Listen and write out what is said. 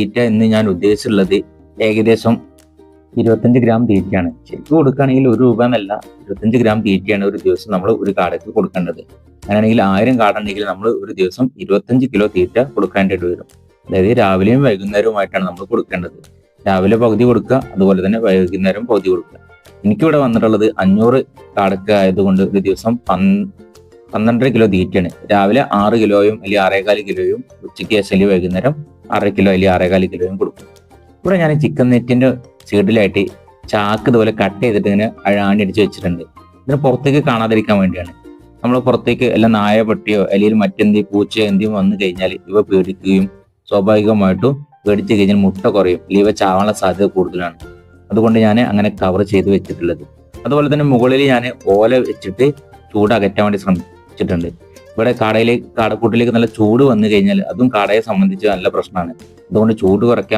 തീറ്റ എന്ന് ഞാൻ ഉദ്ദേശിച്ചുള്ളത് ഏകദേശം ഇരുപത്തഞ്ച് ഗ്രാം തീറ്റയാണ്. ശരിക്കും കൊടുക്കുകയാണെങ്കിൽ ഒരു രൂപ എന്നല്ല ഇരുപത്തഞ്ച് ഗ്രാം തീറ്റയാണ് ഒരു ദിവസം നമ്മൾ ഒരു കാടയ്ക്ക് കൊടുക്കേണ്ടത്. അങ്ങനെയാണെങ്കിൽ ആയിരം കാടുണ്ടെങ്കിൽ നമ്മൾ ഒരു ദിവസം ഇരുപത്തഞ്ച് കിലോ തീറ്റ കൊടുക്കേണ്ടതായിട്ട് വരും. അതായത് രാവിലെയും വൈകുന്നേരവുമായിട്ടാണ് നമ്മൾ കൊടുക്കേണ്ടത്. രാവിലെ പകുതി കൊടുക്കുക അതുപോലെ തന്നെ വൈകുന്നേരം പകുതി കൊടുക്കുക. എനിക്കിവിടെ വന്നിട്ടുള്ളത് അഞ്ഞൂറ് കാടക്ക് ആയതുകൊണ്ട് ഒരു ദിവസം പന്- പന്ത്രണ്ടര കിലോ തീറ്റയാണ്. രാവിലെ ആറ് കിലോയും അല്ലെങ്കിൽ ആറേകാൽ കിലോയും ഉച്ചയ്ക്ക് ശേഷം വൈകുന്നേരം അര കിലോ അല്ലെങ്കിൽ അരകാൽ കിലോയും കൊടുക്കും. ഇവിടെ ഞാൻ ചിക്കൻ നെറ്റിന്റെ സൈഡിലായിട്ട് ചാക്ക് ഇതുപോലെ കട്ട് ചെയ്തിട്ട് ഇങ്ങനെ അഴാണ്ടി അടിച്ച് വെച്ചിട്ടുണ്ട്. ഇതിന് പുറത്തേക്ക് കാണാതിരിക്കാൻ വേണ്ടിയാണ്. നമ്മൾ പുറത്തേക്ക് അല്ല നായ പട്ടിയോ അല്ലെങ്കിൽ മറ്റെന്തെങ്കിലും പൂച്ചയോ എന്തെങ്കിലും വന്നു കഴിഞ്ഞാൽ ഇവ പേടിക്കുകയും സ്വാഭാവികമായിട്ടും പേടിച്ചു കഴിഞ്ഞാൽ മുട്ട കുറയും. ഇവ ചാവാനുള്ള സാധ്യത കൂടുതലാണ്. അതുകൊണ്ട് ഞാൻ അങ്ങനെ കവർ ചെയ്ത് വെച്ചിട്ടുള്ളത്. അതുപോലെ തന്നെ മുകളിൽ ഞാൻ ഓല വെച്ചിട്ട് ചൂട് അകറ്റാൻ വേണ്ടി ശ്രമിച്ചിട്ടുണ്ട്. ഇവിടെ കാടയിലേക്ക് കാടക്കൂട്ടിലേക്ക് നല്ല ചൂട് വന്നു കഴിഞ്ഞാൽ അതും കാടയെ സംബന്ധിച്ച് നല്ല പ്രശ്നമാണ്. അതുകൊണ്ട് ചൂട് കുറയ്ക്കാൻ